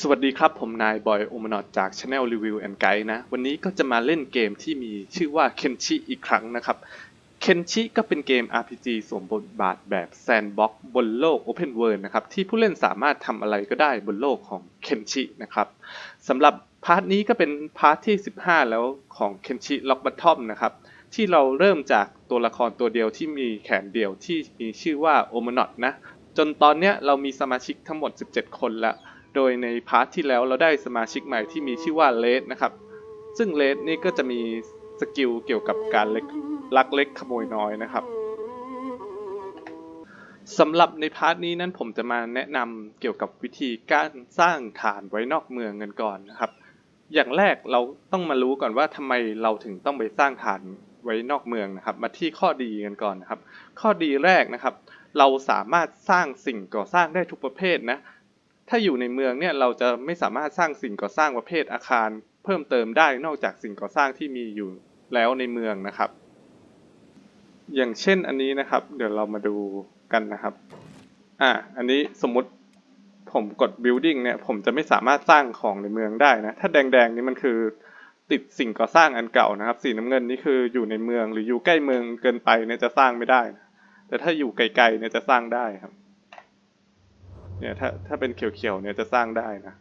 สวัสดีครับ ผมนายบอยโอมานอตจาก Channel Review and Guide นะ วันนี้ก็จะมาเล่นเกมที่มีชื่อว่า Kenshi อีกครั้งนะครับ Kenshi ก็เป็นเกม RPG สวมบทบาทแบบ Sandbox บนโลก Open World นะครับที่ผู้เล่นสามารถทำอะไรก็ได้บนโลกของ Kenshi นะครับสำหรับพาร์ทนี้ก็เป็นพาร์ทที่ 15 แล้วของ Kenshi Rock Bottom นะครับที่เราเริ่มจากตัวละครตัวเดียวที่มีแขนเดียวที่มีชื่อว่าโอมานอตนะจนตอนเนี้ยเรามีสมาชิกทั้งหมด 17 คนแล้ว โดยในพาร์ทที่แล้วเราได้สมาชิกใหม่ที่มีชื่อว่าเลสนะครับ ซึ่งเลสนี่ก็จะมีสกิลเกี่ยวกับการเล็กลักเล็กขโมยน้อยนะครับสำหรับในพาร์ทนี้นั้นผมจะมาแนะนำเกี่ยวกับวิธีการสร้างฐานไว้นอกเมืองกันก่อนนะครับ อย่างแรกเราต้องมารู้ก่อนว่าทำไมเราถึงต้องไปสร้างฐานไว้นอกเมืองนะครับ มาที่ข้อดีกันก่อนนะครับ ข้อดีแรกนะครับ เราสามารถสร้างสิ่งก่อสร้างได้ทุกประเภทนะ ถ้าอยู่ในเมืองเนี่ยเราจะไม่สามารถสร้างสิ่งก่อสร้างประเภทอาคาร เพิ่มเติมได้นอกจากสิ่งก่อสร้างที่มีอยู่แล้วในเมืองนะครับ อย่างเช่นอันนี้นะครับ เดี๋ยวเรามาดูกันนะครับอ่าอันนี้สมมติผมกด building เนี่ยผมจะไม่สามารถสร้างของในเมืองได้นะ ถ้าแดงๆนี่มันคือติดสิ่งก่อสร้างอันเก่านะครับ สีน้ำเงินนี่คืออยู่ในเมืองหรืออยู่ใกล้เมืองเกินไปเนี่ยจะสร้างไม่ได้นะแต่ถ้าอยู่ไกลๆเนี่ยจะสร้างได้ครับ เนี่ยถ้าถ้าเป็นเขียวๆเนี่ยจะสร้างได้นะ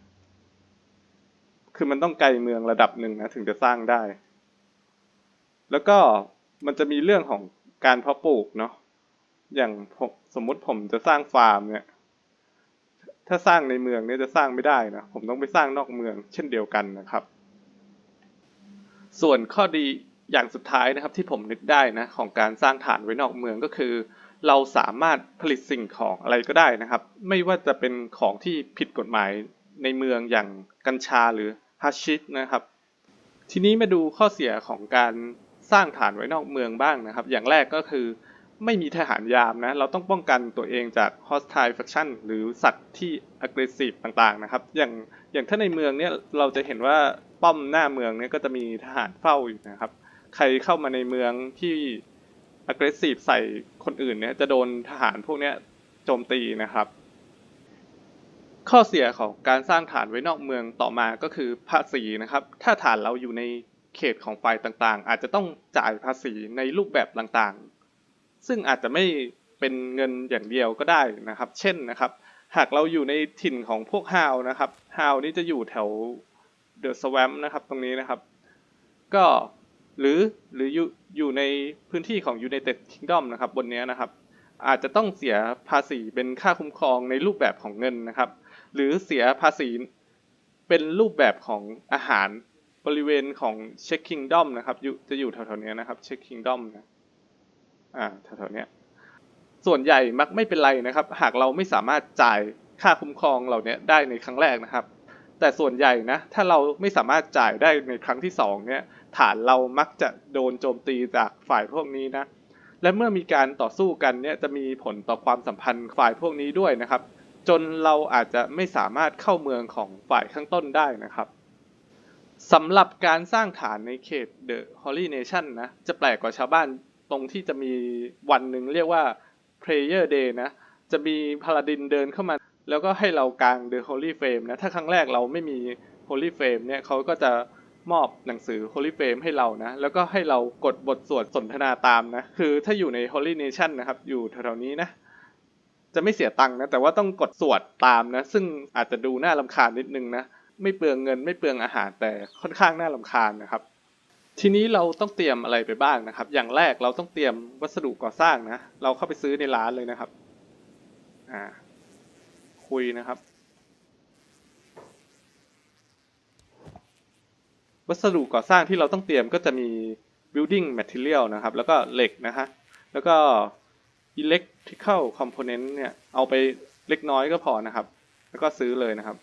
คือมันต้องไกลเมืองระดับหนึ่งนะถึงจะสร้างได้ แล้วก็มันจะมีเรื่องของการเพาะปลูกเนาะ อย่างผมสมมุติผมจะสร้างฟาร์มเนี่ย ถ้าสร้างในเมืองเนี่ยจะสร้างไม่ได้นะ ผมต้องไปสร้างนอกเมือง เช่นเดียวกันนะครับ ส่วนข้อดีอย่างสุดท้ายนะครับที่ผมนึกได้นะของการสร้างฐานไว้นอกเมืองก็คือ เราสามารถผลิตสิ่งของอะไรก็ได้นะครับ ไม่ว่าจะเป็นของที่ผิดกฎหมายในเมืองอย่างกัญชาหรือฮัชชิชนะครับ ทีนี้มาดูข้อเสียของการสร้างฐานไว้นอกเมืองบ้างนะครับ อย่างแรกก็คือไม่มีทหารยามนะ เราต้องป้องกันตัวเองจาก hostile faction หรือสัตว์ที่ aggressive ต่างๆนะครับ อย่างอย่างถ้าในเมืองเนี่ยเราจะเห็นว่าป้อมหน้าเมืองเนี่ยก็จะมีทหารเฝ้าอยู่นะครับ ใครเข้ามาในเมืองที่ aggressive ใส่ คนอื่นเนี่ยจะโดนทหารพวกเนี้ยโจมตีนะครับ ข้อเสียของการสร้างฐานไว้นอกเมืองต่อมาก็คือภาษีนะครับ ถ้าฐานเราอยู่ในเขตของฝ่ายต่างๆ อาจจะต้องจ่ายภาษีในรูปแบบต่างๆ ซึ่งอาจจะไม่เป็นเงินอย่างเดียวก็ได้นะครับ เช่นนะครับ หากเราอยู่ในถิ่นของพวกฮาวนะครับฮาวนี่จะอยู่แถวเดอะสวมนะครับตรงนี้นะครับ ก็ หรือหรืออยู่อยู่ในพื้นที่ของ United Kingdom นะครับบนนี้นะครับ อาจจะต้องเสียภาษีเป็นค่าคุ้มครองในรูปแบบของเงินนะครับ หรือเสียภาษีเป็นรูปแบบของอาหารบริเวณของเช็คคิงดอมนะครับจะอยู่แถวๆนี้นะครับเช็คคิงดอมนะอ่าแถวๆนี้ส่วนใหญ่มักไม่เป็นไรนะครับ หากเราไม่สามารถจ่ายค่าคุ้มครองเหล่านี้ได้ในครั้งแรกนะครับ แต่ส่วนใหญ่นะ ถ้าเราไม่สามารถจ่ายได้ในครั้งที่สองเนี่ยฐานเรามักจะโดนโจมตีจากฝ่ายพวกนี้นะและเมื่อมีการต่อสู้กันเนี่ยจะมีผลต่อความสัมพันธ์ฝ่ายพวกนี้ด้วยนะครับ จนเราอาจจะไม่สามารถเข้าเมืองของฝ่ายข้างต้นได้นะครับสำหรับการสร้างฐานในเขต The Holy Nation นะจะแปลกกว่าชาวบ้านตรงที่จะมีวันหนึ่งเรียกว่า Prayer Day นะจะมีพาลาดินเดินเข้ามา แล้วก็ให้เรากาง The Holy Flame นะถ้าครั้งแรกเราไม่มี Holy Flame เนี่ยเขาก็จะมอบหนังสือ Holy Flame ให้เรานะ แล้วก็ให้เรากดบทสวดสนทนาตามนะ คือถ้าอยู่ใน Holy Nation นะครับ อยู่แถวๆนี้นะ จะไม่เสียตังค์นะ แต่ว่าต้องกดสวดตามนะ ซึ่งอาจจะดูน่าลำคาญนิดนึงนะ ไม่เปลืองเงินไม่เปลืองอาหารแต่ค่อนข้างน่าลำคาญนะครับ ทีนี้เราต้องเตรียมอะไรไปบ้างนะครับ อย่างแรกเราต้องเตรียมวัสดุก่อสร้างนะ เราเข้าไปซื้อในร้านเลยนะครับ อ่า คุยนะครับ วัสดุก่อสร้างที่เราต้องเตรียมก็จะมี building material นะครับ แล้วก็เหล็กนะฮะ แล้วก็ electrical component เนี่ย เอาไปเล็กน้อยก็พอนะครับ แล้วก็ซื้อเลยนะครับ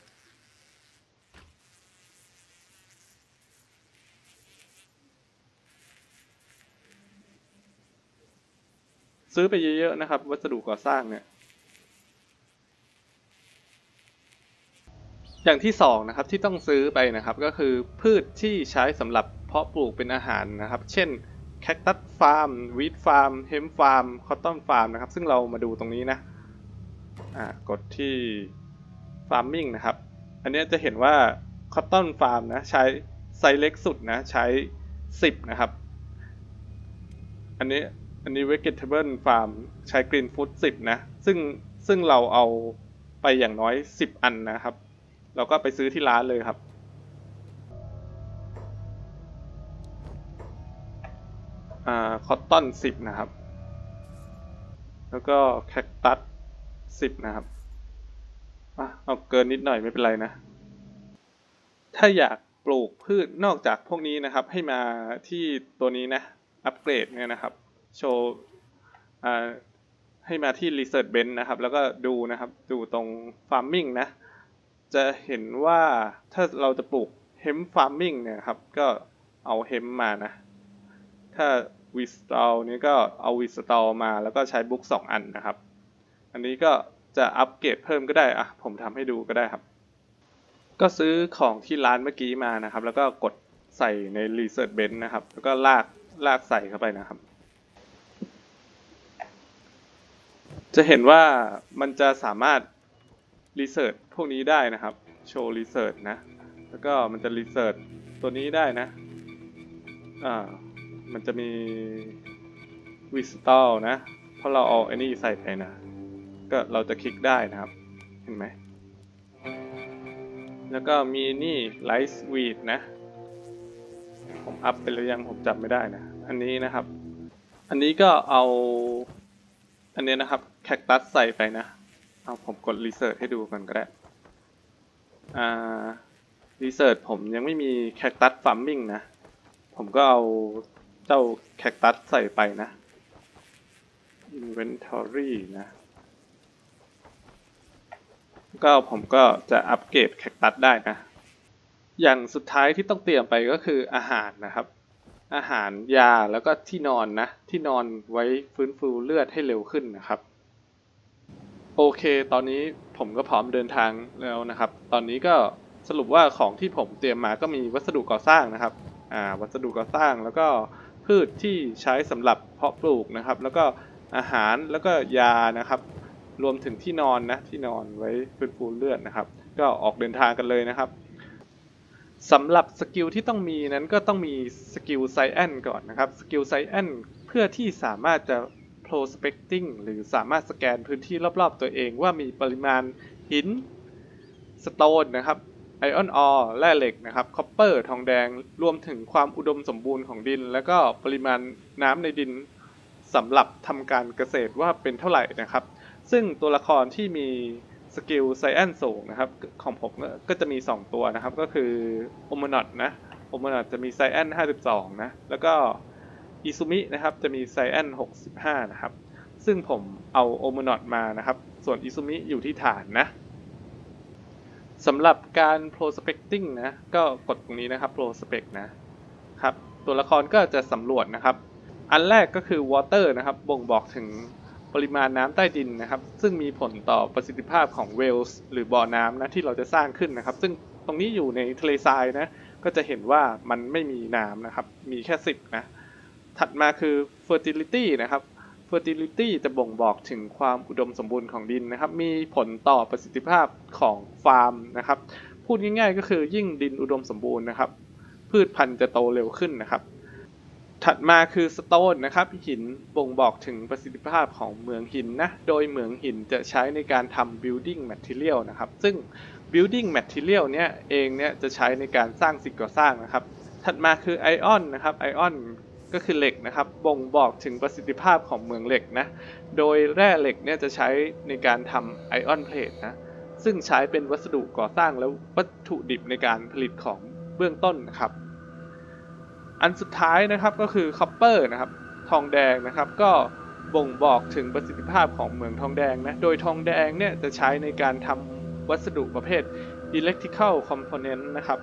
ซื้อไปเยอะๆนะครับ วัสดุก่อสร้างเนี่ย อย่างที่สองนะครับที่ต้องซื้อไปนะครับก็คือพืชที่ใช้สำหรับเพาะปลูกเป็นอาหารนะครับ เช่นแคคตัสฟาร์มวีดฟาร์มเฮมฟาร์มคอตตอนฟาร์มนะครับซึ่งเรามาดูตรงนี้นะอ่ากดที่ farming นะครับ อันนี้จะเห็นว่า Cotton Farm นะใช้ไซส์เล็กสุดนะใช้ 10 นะครับ อันนี้อันนี้ Vegetable Farm ใช้ Green Food 10 นะ ซึ่งซึ่งเราเอาไปอย่างน้อย 10 อันนะครับ เราก็ไปซื้อที่ร้านเลยครับ อ่า Cotton 10นะครับ แล้วก็ Cactus 10นะครับอะเอาเกินนิดหน่อยไม่เป็นไรนะ ถ้าอยากปลูกพืชนอกจากพวกนี้นะครับ ให้มาที่ตัวนี้นะ อัปเกรดเนี่ยนะครับ โชว์อ่าให้มาที่ Research Bench นะครับ แล้วก็ดูนะครับ ดูตรง Farming นะ จะเห็นว่าถ้าเราจะปลูก Hemp Farming เนี่ยครับ ก็เอา Hemp มานะ ถ้า w i s t a l นี้ก็เอา w i s t a l มาแล้วก็ใช้บุ๊กสองอันนะครับ อันนี้ก็จะอัปเกรดเพิ่มก็ได้อะผมทำให้ดูก็ได้ครับ ก็ซื้อของที่ร้านเมื่อกี้มานะครับ แล้วก็กดใส่ใน Research Bench นะครับ แล้วก็ลากลากใส่เข้าไปนะครับ จะเห็นว่ามันจะสามารถ Research พวกนี้ได้นะครับ โชว์ Research นะ แล้วก็มันจะ Research ตัวนี้ได้นะ อ่า มันจะมี w i s t a l นะ เพราะเราเอาไอ้นี่ใส่ไปนะ ก็เราจะคลิกได้นะครับ เห็นไหม แล้วก็มีนี่ Light Sweet นะ ผมอัพไปหรือยังผมจำไม่ได้นะ อันนี้นะครับ อันนี้ก็เอา อันนี้นะครับ แคคตัสใส่ไปนะ เอาผมกด Research ให้ดูก่อนก็ได้ อ่า Research ผมยังไม่มีแคคตัส Farming นะ ผมก็เอาเจ้าแคคตัสใส่ไปนะ Inventory นะ ก็ผมก็จะอัปเกรดแคคตัสได้นะ อย่างสุดท้ายที่ต้องเตรียมไปก็คืออาหารนะครับ อาหารยาแล้วก็ที่นอนนะ ที่นอนไว้ฟื้นฟูเลือดให้เร็วขึ้นนะครับ โอเค ตอนนี้ผมก็พร้อมเดินทางแล้วนะครับ ตอนนี้ก็สรุปว่าของที่ผมเตรียมมาก็มีวัสดุก่อสร้างนะครับ อ่า วัสดุก่อสร้างแล้วก็พืชที่ใช้สำหรับเพาะปลูกนะครับ แล้วก็อาหารแล้วก็ยานะครับ รวมถึงที่นอนนะที่นอนไว้ฟื้นฟูเลือดนะครับ ก็ออกเดินทางกันเลยนะครับสำหรับสกิลที่ต้องมีนั้นก็ต้องมีสกิลไซแอนก่อนนะครับสกิลไซแอนเพื่อที่สามารถจะ prospecting หรือสามารถสแกนพื้นที่รอบๆ ตัวเองว่ามีปริมาณหินสโตนนะครับไอออนออแร่เหล็กนะครับคอปเปอร์ทองแดงรวมถึงความอุดมสมบูรณ์ของดิน แล้วก็ปริมาณน้ำในดินสำหรับทำการเกษตรว่าเป็นเท่าไหร่นะครับ ซึ่งตัวละครที่มีสกิลไซแอนสูงนะครับของผมก็จะมี 2 ตัวนะครับ ก็คือโอมานอตนะโอมานอตจะมีไซแอน52 นะ แล้วก็ อิซุมินะครับจะมีไซแอน65 นะครับ ซึ่งผมเอาโอมานอตมานะครับ ส่วนอิซุมิอยู่ที่ฐานนะสำหรับการ prospecting นะ ก็กดตรงนี้นะครับ prospect นะครับ ตัวละครก็จะสำรวจนะครับ อันแรกก็คือ water นะครับ บ่งบอกถึงปริมาณน้ำใต้ดินนะครับ ซึ่งมีผลต่อประสิทธิภาพของเวลส์หรือบ่อน้ำนะที่เราจะสร้างขึ้นนะครับ ซึ่งตรงนี้อยู่ในทะเลทรายนะ ก็จะเห็นว่ามันไม่มีน้ำนะครับ มีแค่สิบนะ ถัดมาคือ fertility นะครับ fertility จะบ่งบอกถึงความอุดมสมบูรณ์ของดินนะครับ มีผลต่อประสิทธิภาพของฟาร์มนะครับ พูดง่ายๆ ก็คือยิ่งดินอุดมสมบูรณ์นะครับ พืชพันธุ์จะโตเร็วขึ้นนะครับ ถัดมาคือสโตนนะครับ หินบ่งบอกถึงประสิทธิภาพของเหมืองหินนะ โดยเหมืองหินจะใช้ในการทำ building material นะครับ ซึ่ง building material เนี่ยเองเนี่ยจะใช้ในการสร้างสิ่งก่อสร้างนะครับ ถัดมาคือไอออนนะครับ ไอออน ก็คือเหล็กนะครับ บ่งบอกถึงประสิทธิภาพของเมืองเหล็กนะ โดยแร่เหล็กเนี่ยจะใช้ในการทำไอออนเพลทนะ ซึ่งใช้เป็นวัสดุก่อสร้างและวัตถุดิบในการผลิตของเบื้องต้นนะครับ อันสุดท้ายนะครับก็คือคอปเปอร์นะครับ ทองแดงนะครับก็บ่งบอกถึงประสิทธิภาพของเมืองทองแดงนะ โดยทองแดงเนี่ยจะใช้ในการทำวัสดุประเภท electrical component นะครับ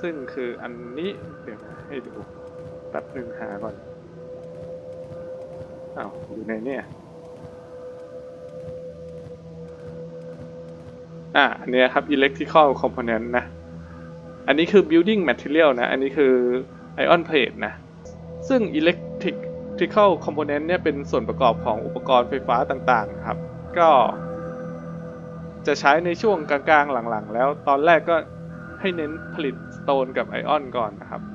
ซึ่งคืออันนี้เดี๋ยวให้ดู ป๊บหนึ่งหาก่อนอ้าวอยู่ในเนี่ยอ่าอันนี้ครับ electrical component นะ อันนี้คือ building material นะ อันนี้คือ ion plate นะ ซึ่ง electrical component เนี่ยเป็นส่วนประกอบของอุปกรณ์ไฟฟ้าต่างๆครับ ก็จะใช้ในช่วงกลางๆหลังๆ แล้วตอนแรกก็ให้เน้นผลิตสโตนกับไอออนก่อนนะครับ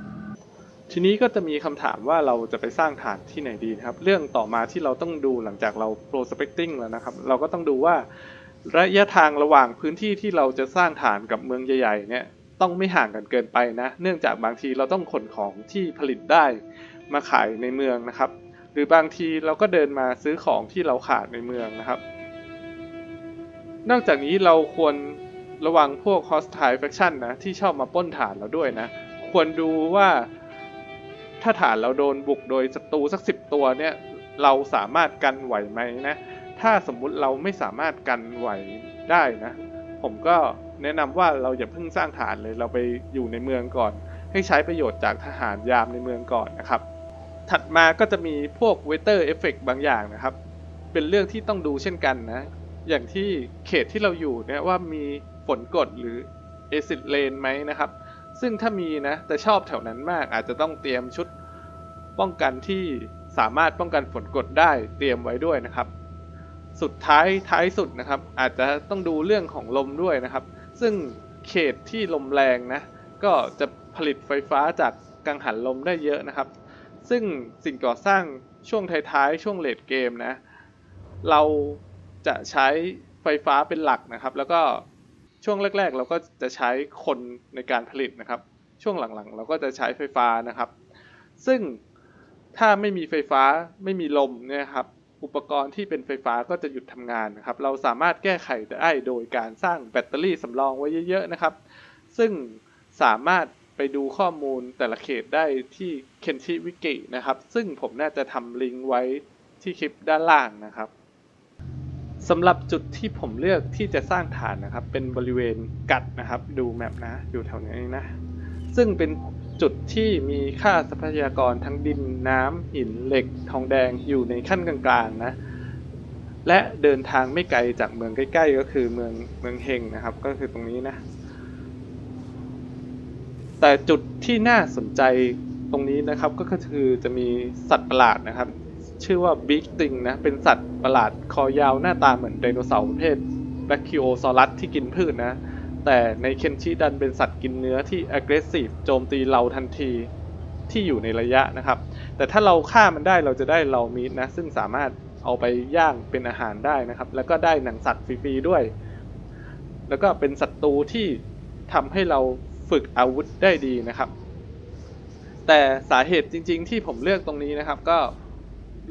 ทีนี้ก็จะมีคำถามว่าเราจะไปสร้างฐานที่ไหนดีนะครับ เรื่องต่อมาที่เราต้องดูหลังจากเรา prospecting แล้วนะครับ เราก็ต้องดูว่าระยะทางระหว่างพื้นที่ที่เราจะสร้างฐานกับเมืองใหญ่ๆเนี่ยต้องไม่ห่างกันเกินไปนะ เนื่องจากบางทีเราต้องขนของที่ผลิตได้มาขายในเมืองนะครับ หรือบางทีเราก็เดินมาซื้อของที่เราขาดในเมืองนะครับ นอกจากนี้เราควรระวังพวก hostile faction นะที่ชอบมาป้นฐานเราด้วยนะ ควรดูว่า ถ้าฐานเราโดนบุกโดยศัตรูสักสิบตัวเนี่ยเราสามารถกันไหวไหมนะ ถ้าสมมุติเราไม่สามารถกันไหวได้นะ ผมก็แนะนำว่าเราอย่าเพิ่งสร้างฐานเลยเราไปอยู่ในเมืองก่อน ให้ใช้ประโยชน์จากทหารยามในเมืองก่อนนะครับ ถัดมาก็จะมีพวกเวเตอร์เอฟเฟกบางอย่างนะครับ เป็นเรื่องที่ต้องดูเช่นกันนะ อย่างที่เขตที่เราอยู่เนี่ยว่ามีฝนกดหรือเอซิดเลนไหมนะครับ ซึ่งถ้ามีนะ แต่ชอบแถวนั้นมากอาจจะต้องเตรียมชุดป้องกันที่สามารถป้องกันฝนกดได้เตรียมไว้ด้วยนะครับ สุดท้ายท้ายสุดนะครับ อาจจะต้องดูเรื่องของลมด้วยนะครับ ซึ่งเขตที่ลมแรงนะ ก็จะผลิตไฟฟ้าจากกังหันลมได้เยอะนะครับ ซึ่งสิ่งก่อสร้างช่วงท้ายๆช่วงเลดเกมนะ เราจะใช้ไฟฟ้าเป็นหลักนะครับ แล้วก็ ช่วงแรก ๆ เราก็จะใช้คนในการผลิตนะครับ ช่วงหลังๆ เราก็จะใช้ไฟฟ้านะครับ ซึ่งถ้าไม่มีไฟฟ้าไม่มีลมเนี่ยครับอุปกรณ์ที่เป็นไฟฟ้าก็จะหยุดทำงานนะครับ เราสามารถแก้ไขได้โดยการสร้างแบตเตอรี่สำรองไว้เยอะ ๆนะครับ ซึ่งสามารถไปดูข้อมูลแต่ละเขตได้ที่เคนชิวิกินะครับ ซึ่งผมน่าจะทำลิงก์ไว้ที่คลิปด้านล่างนะครับ สำหรับจุดที่ผมเลือกที่จะสร้างฐานนะครับ เป็นบริเวณกัดนะครับ ดูแมปนะ อยู่แถวนี้นะ ซึ่งเป็นจุดที่มีค่าทรัพยากรทั้งดินน้ำหินเหล็ก ทองแดงอยู่ในขั้นกลางๆนะ และเดินทางไม่ไกลจากเมืองใกล้ ๆ ก็คือเมืองเมืองเฮงนะครับ ก็คือตรงนี้นะ แต่จุดที่น่าสนใจตรงนี้นะครับก็คือจะมีสัตว์ประหลาดนะครับ ชื่อว่าบิ๊กติงนะ เป็นสัตว์ประหลาดคอยาวหน้าตาเหมือนไดโนเสาร์ประเภทแบคคิโอซอรัสที่กินพืชนะ แต่ในเคนชิดันเป็นสัตว์กินเนื้อที่ aggressive โจมตีเราทันทีที่อยู่ในระยะนะครับ แต่ถ้าเราฆ่ามันได้เราจะได้เรามีดนะ ซึ่งสามารถเอาไปย่างเป็นอาหารได้นะครับ แล้วก็ได้หนังสัตว์ฟรีๆด้วย แล้วก็เป็นศัตรูที่ทำให้เราฝึกอาวุธได้ดีนะครับ แต่สาเหตุจริง ๆ ที่ผมเลือกตรงนี้นะครับ ก็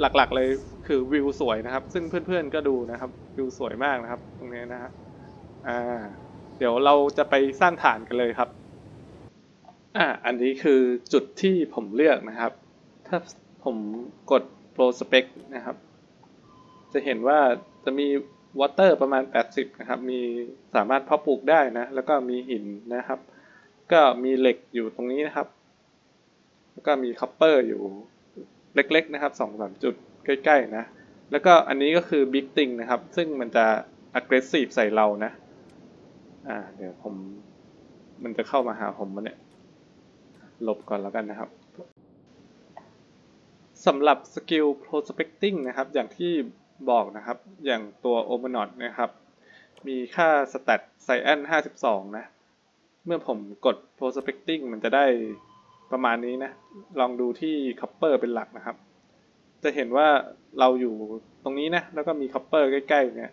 หลักๆเลยคือวิวสวยนะครับ ซึ่งเพื่อนๆก็ดูนะครับ วิวสวยมากนะครับ ตรงนี้นะฮะอ่า เดี๋ยวเราจะไปสร้างฐานกันเลยครับอ่าอันนี้คือจุดที่ผมเลือกนะครับ ถ้าผมกด Pro Spec นะครับ จะเห็นว่าจะมีวอเตอร์ประมาณ 80 นะครับ มีสามารถเพาะปลูกได้นะ แล้วก็มีหินนะครับ ก็มีเหล็กอยู่ตรงนี้นะครับ แล้วก็มีคัพเปอร์อยู่ เล็กๆนะครับสองสามจุดใกล้ๆนะ แล้วก็อันนี้ก็คือ Big Thing นะครับ ซึ่งมันจะ aggressive ใส่เรานะ อ่า เดี๋ยวผม มันจะเข้ามาหาผมมาเนี่ยหลบก่อนแล้วกันนะครับสำหรับสกิล prospecting นะครับ อย่างที่บอกนะครับ อย่างตัว o m a n o t นะครับ มีค่า stat cyan 52 นะ เมื่อผมกด prospecting มันจะได้ ประมาณนี้นะ ลองดูที่ copper เป็นหลักนะครับ จะเห็นว่าเราอยู่ตรงนี้นะ แล้วก็มี copper ใกล้ๆเนี่ย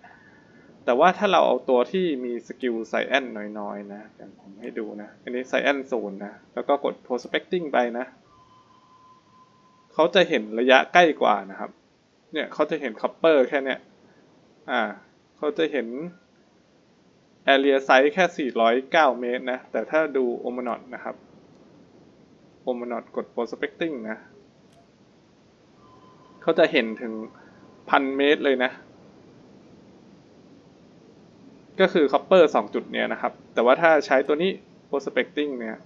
แต่ว่าถ้าเราเอาตัวที่มีสกิลไซแอนน้อยๆนะอย่างผมให้ดูนะ อันนี้ไซแอนศูนย์นะ แล้วก็กด prospecting ไปนะ เขาจะเห็นระยะใกล้กว่านะครับ เนี่ยเขาจะเห็นคัพเปอร์แค่เนี้ย อ่า เขาจะเห็น area size แค่ 409 เมตรนะ แต่ถ้าดู o m a n o t นะครับ o m a n o t กด prospecting นะ เขาจะเห็นถึงพันเมตรเลยนะ ก็คือ copper สองจุดเนี้ยนะครับ แต่ว่าถ้าใช้ตัวนี้ prospecting เนี่ย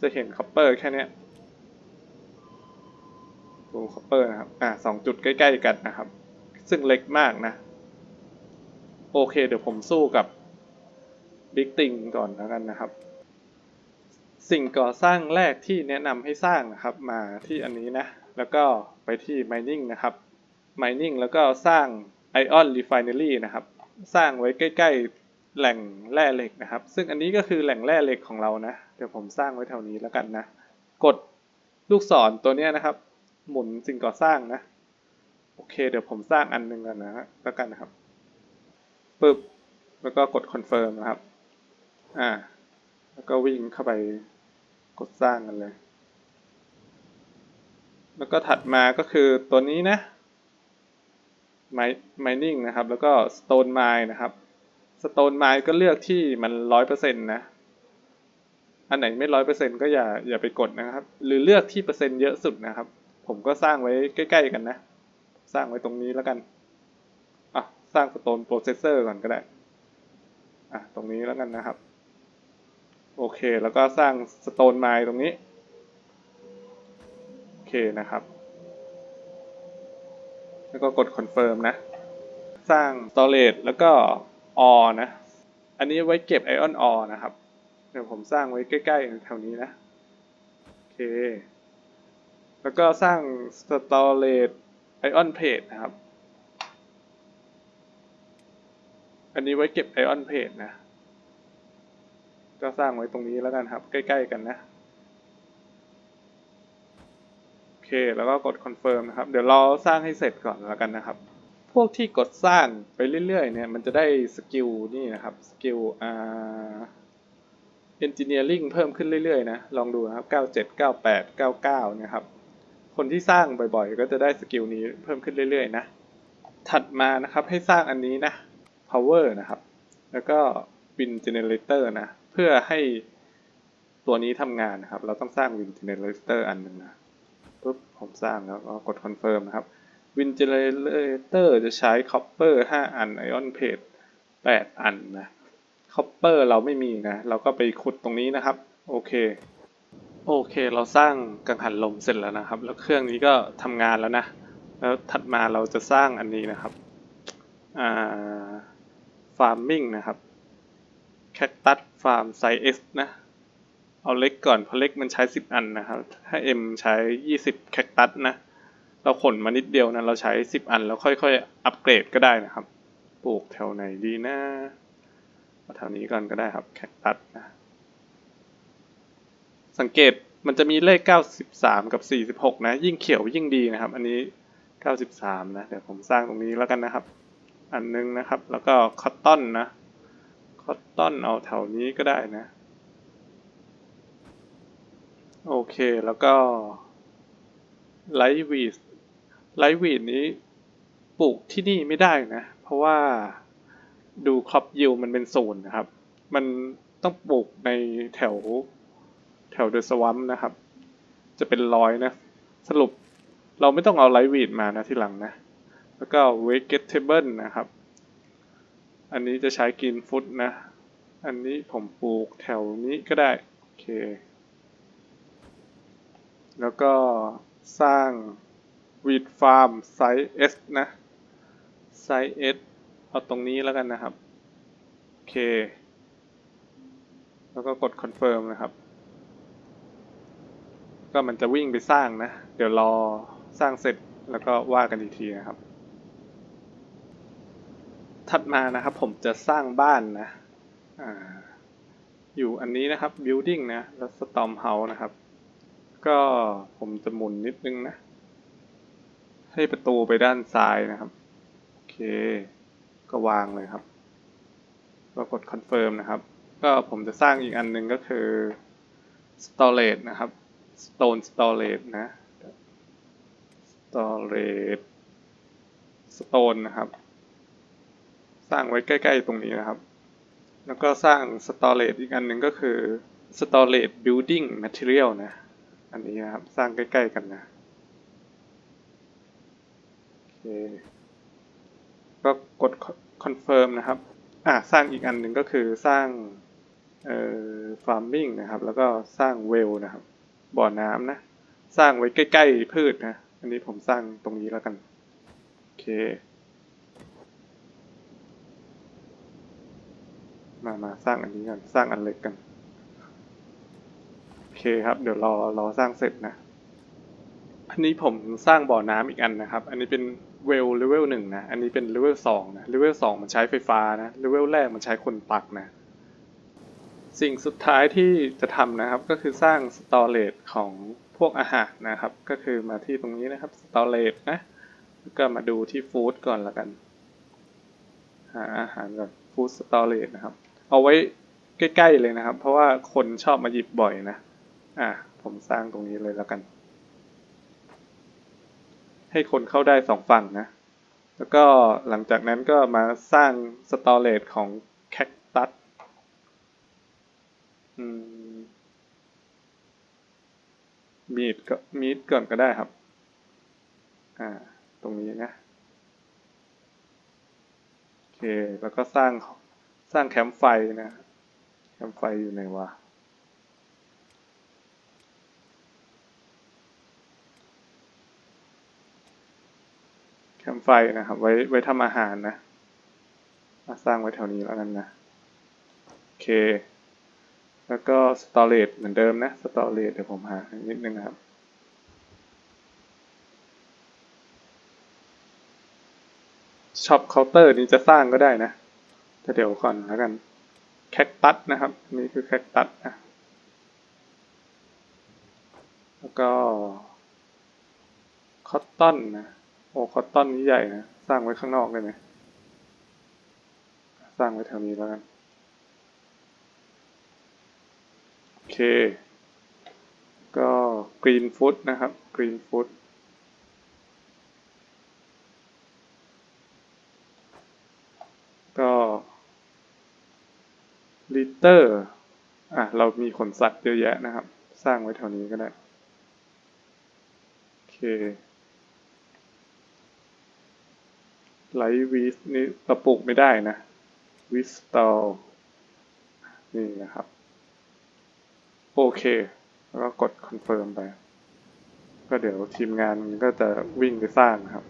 จะเห็น copper แค่เนี้ยดู copper นะครับ อ่าสองจุดใกล้ๆกันนะครับ ซึ่งเล็กมากนะ โอเค เดี๋ยวผมสู้กับ Big Thing ก่อนแล้วกันนะครับ สิ่งก่อสร้างแรกที่แนะนำให้สร้างนะครับมาที่อันนี้นะ แล้วก็ไปที่ mining นะครับ mining แล้วก็สร้าง ion refinery นะครับ สร้างไว้ใกล้ ๆแหล่งแร่เหล็กนะครับ ซึ่งอันนี้ก็คือแหล่งแร่เหล็กของเรานะ เดี๋ยวผมสร้างไว้แถวนี้แล้วกันนะ กดลูกศรตัวนี้นะครับ หมุนสิ่งก่อสร้างนะ โอเค เดี๋ยวผมสร้างอันหนึ่งกันนะฮะแล้วกันนะครับปึ๊บแล้วก็กดคอนเฟิร์มนะครับ อ่า แล้วก็วิ่งเข้าไป กดสร้างกันเลย แล้วก็ถัดมาก็คือตัวนี้นะ mining นะครับ แล้วก็ stone mine นะครับ stone mine ก็เลือกที่มันร้อยเปอร์เซ็นต์นะ อันไหนไม่ร้อยเปอร์เซ็นต์ก็อย่าอย่าไปกดนะครับ หรือเลือกที่เปอร์เซ็นต์เยอะสุดนะครับ ผมก็สร้างไว้ใกล้ ๆ กันนะ สร้างไว้ตรงนี้แล้วกันอะสร้าง stone processor ก่อนก็ได้อะตรงนี้แล้วกันนะครับ โอเค แล้วก็สร้าง stone mine ตรงนี้ โอเคนะครับ แล้วก็กด confirm นะ สร้าง storage แล้วก็ or นะ อันนี้ไว้เก็บ iron ore นะครับ เดี๋ยวผมสร้างไว้ใกล้ๆแถวนี้นะ โอเค แล้วก็สร้าง storage iron plate นะครับ อันนี้ไว้เก็บ iron plate นะ ก็สร้างไว้ตรงนี้แล้วกันครับ ใกล้ๆกันนะโอเคแล้วก็กด confirm นะครับ เดี๋ยวเราสร้างให้เสร็จก่อนแล้วกันนะครับ พวกที่กดสร้างไปเรื่อยๆเนี่ยมันจะได้สกิลนี่นะครับสกิลอ่า engineering เพิ่มขึ้นเรื่อยๆนะลองดูนะครับ 97 98 99 นะครับ คนที่สร้างบ่อยๆ ก็จะได้สกิลนี้เพิ่มขึ้นเรื่อยๆนะ ถัดมานะครับให้สร้างอันนี้นะ power นะครับ แล้วก็ wind generator นะ พื่อให้ตัวนี้ทำงานนะครับ เราต้องสร้าง Win generator อันหนึ่งนะปุ๊บผมสร้างแล้วก็กด confirm นะครับ Win generator จะใช้ copper 5 อัน Ion plate 8 อันนะ copper เราไม่มีนะ เราก็ไปขุดตรงนี้นะครับ โอเค โอเค เราสร้างกังหันลมเสร็จแล้วนะครับ แล้วเครื่องนี้ก็ทำงานแล้วนะ แล้วถัดมาเราจะสร้างอันนี้นะครับ อ่า farming นะครับ cactus farm size S นะ เอาเล็กก่อนเพราะเล็กมันใช้ 10 อันนะครับ ถ้า M ใช้ 20 cactus นะ เราขนมานิดเดียวนะ เราใช้ 10 อัน แล้วค่อยๆ อัปเกรดก็ได้นะครับ ปลูกแถวไหนดีนะแถวนี้ก่อนก็ได้ครับ แคคตัสนะ สังเกตมันจะมีเลข 93 กับ 46 นะ ยิ่งเขียวยิ่งดีนะครับ อันนี้ 93 นะ เดี๋ยวผมสร้างตรงนี้แล้วกันนะครับ อันนึงนะครับ แล้วก็คอตตอนนะ อตตอนเอาแถวนี้ก็ได้นะ โอเคแล้วก็ไลท์วีดไลท์วีดนี้ปลูกที่นี่ไม่ได้นะ เพราะว่าดูครอปยิวมันเป็นศูนย์นะครับ มันต้องปลูกในแถวแถวเดอะสวัมนะครับ จะเป็นร้อยนะ สรุปเราไม่ต้องเอาไลท์วีดมานะที่หลังนะ แล้วก็เวกเกตเทเบิลนะครับ อันนี้จะใช้กินฟุตนะ อันนี้ผมปลูกแถวนี้ก็ได้ โอเค แล้วก็สร้างวีดฟาร์มไซส์ S นะ ไซส์ S เอาตรงนี้แล้วกันนะครับ โอเค แล้วก็กด confirm นะครับ ก็มันจะวิ่งไปสร้างนะ เดี๋ยวรอสร้างเสร็จแล้วก็ว่ากันอีกทีนะครับ ถัดมานะครับผมจะสร้างบ้านนะออยู่อันนี้นะครับ building นะ แล้ว storm house นะครับ ก็ผมจะหมุนนิดนึงนะ ให้ประตูไปด้านซ้ายนะครับ โอเค ก็วางเลยครับก็กด confirm นะครับ ก็ผมจะสร้างอีกอันหนึ่งก็คือ storage นะครับ stone storage นะ storage stone นะครับ สร้างไว้ใกล้ ๆ ตรงนี้นะครับ แล้วก็สร้าง storage อีกอันหนึ่งก็คือ storage building material นะ อันนี้นะครับ สร้างใกล้ ๆ กันนะโอเคก็กด confirm นะครับ อ่าสร้างอีกอันหนึ่งก็คือสร้างเอ่อ farming นะครับ แล้วก็สร้าง well นะครับ บ่อน้ำนะ สร้างไว้ใกล้ ๆ พืชนะ อันนี้ผมสร้างตรงนี้แล้วกัน โอเค มามาสร้างอันนี้กันสร้างอันเล็กกันโอเคครับ เดี๋ยวรอรอสร้างเสร็จนะ อันนี้ผมสร้างบ่อน้ำอีกอันนะครับ อันนี้เป็นเวลเลเวลหนึ่งนะ อันนี้เป็นเลเวลสองนะเลเวลสองมันใช้ไฟฟ้านะเลเวลแรกมันใช้คนปักนะ สิ่งสุดท้ายที่จะทำนะครับ ก็คือสร้างสตอเรจของพวกอาหารนะครับ ก็คือมาที่ตรงนี้นะครับสตอเรจนะแล้วก็มาดูที่ฟู้ดก่อนละกัน หาอาหารก่อนฟู้ดสตอเรจนะครับ เอาไว้ใกล้ๆเลยนะครับ เพราะว่าคนชอบมาหยิบบ่อยนะ อะผมสร้างตรงนี้เลยแล้วกัน ให้คนเข้าได้สองฝั่งนะ แล้วก็หลังจากนั้นก็มาสร้างสตอเรจของแคคตัสมีดก็มีดก่อนก็ได้ครับ อ่า ตรงนี้นะ โอเค แล้วก็สร้าง สร้างแคมป์ไฟนะแคมป์ไฟอยู่ไหนวะแคมป์ไฟนะครับ ไว้ไว้ทำอาหารนะมาสร้างไว้แถวนี้แล้วกันนะโอเค แล้วก็สตอเรจเหมือนเดิมนะสตอเรจเดี๋ยวผมหานิดนึงครับช็อปเคาน์เตอร์นี้จะสร้างก็ได้นะ เดี๋ยวก่อนแล้วกันแคคตัสนะครับนี่คือแคคตัสนะแล้วก็คอตตอนนะโอ้คอตตอนนี้ใหญ่นะสร้างไว้ข้างนอกได้ไหมสร้างไว้แถวนี้แล้วกันโอเค ก็กรีนฟู้ดนะครับกรีนฟู้ดก็ลิ เตอร์อะเรามีขนสัตว์เยอะแยะนะครับ สร้างไว้แถวนี้ก็ได้โอเคไลท์วีสนี่เราปลูกไม่ได้นะวิสตอลนี่นะครับ โอเค แล้วก็กดคอนเฟิร์มไป ก็เดี๋ยวทีมงานก็จะวิ่งไปสร้างนะครับ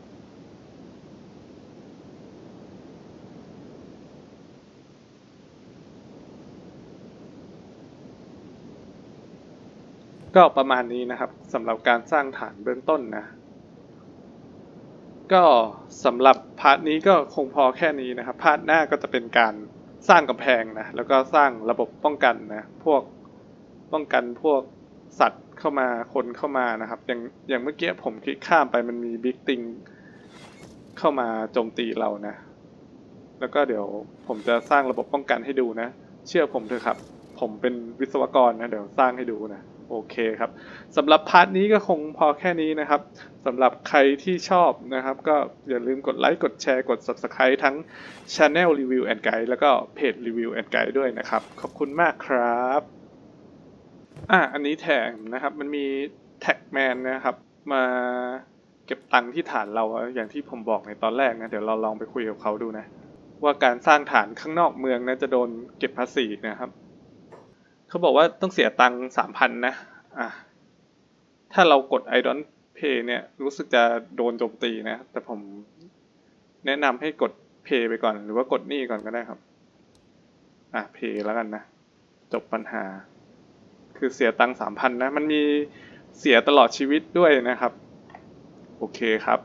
ก็ประมาณนี้นะครับสำหรับการสร้างฐานเบื้องต้นนะ ก็สำหรับพาร์ทนี้ก็คงพอแค่นี้นะครับพาร์ทหน้าก็จะเป็นการสร้างกำแพงนะแล้วก็สร้างระบบป้องกันนะพวกป้องกันพวกสัตว์เข้ามาคนเข้ามานะครับ อย่างอย่างเมื่อกี้ผมคลิกข้ามไปมันมีบิ๊กติงเข้ามาโจมตีเรานะ แล้วก็เดี๋ยวผมจะสร้างระบบป้องกันให้ดูนะ เชื่อผมเถอะครับ ผมเป็นวิศวกรนะ เดี๋ยวสร้างให้ดูนะ โอเคครับสำหรับพาร์ทนี้ก็คงพอแค่นี้นะครับสำหรับใครที่ชอบนะครับ ก็อย่าลืมกดไลค์กดแชร์กด Subscribe ทั้ง Channel Review and Guide แล้วก็เพจ Review and Guide ด้วยนะครับ ขอบคุณมากครับอะอันนี้แถมนะครับ มันมีแท็กแมนนะครับ มาเก็บตังค์ที่ฐานเราอะอย่างที่ผมบอกในตอนแรกนะ เดี๋ยวเราลองไปคุยกับเขาดูนะ ว่าการสร้างฐานข้างนอกเมืองนะจะโดนเก็บภาษีนะครับ เขาบอกว่าต้องเสียตังค์สามพันนะ อะ ถ้าเรากด I don't pay เนี่ย รู้สึกจะโดนโจมตีนะ แต่ผมแนะนำให้กด pay ไปก่อน หรือว่ากดนี้ก่อนก็ได้ครับ อะ pay แล้วกันนะ จบปัญหา คือเสียตังค์สามพันนะ มันมีเสียตลอดชีวิตด้วยนะครับ โอเคครับ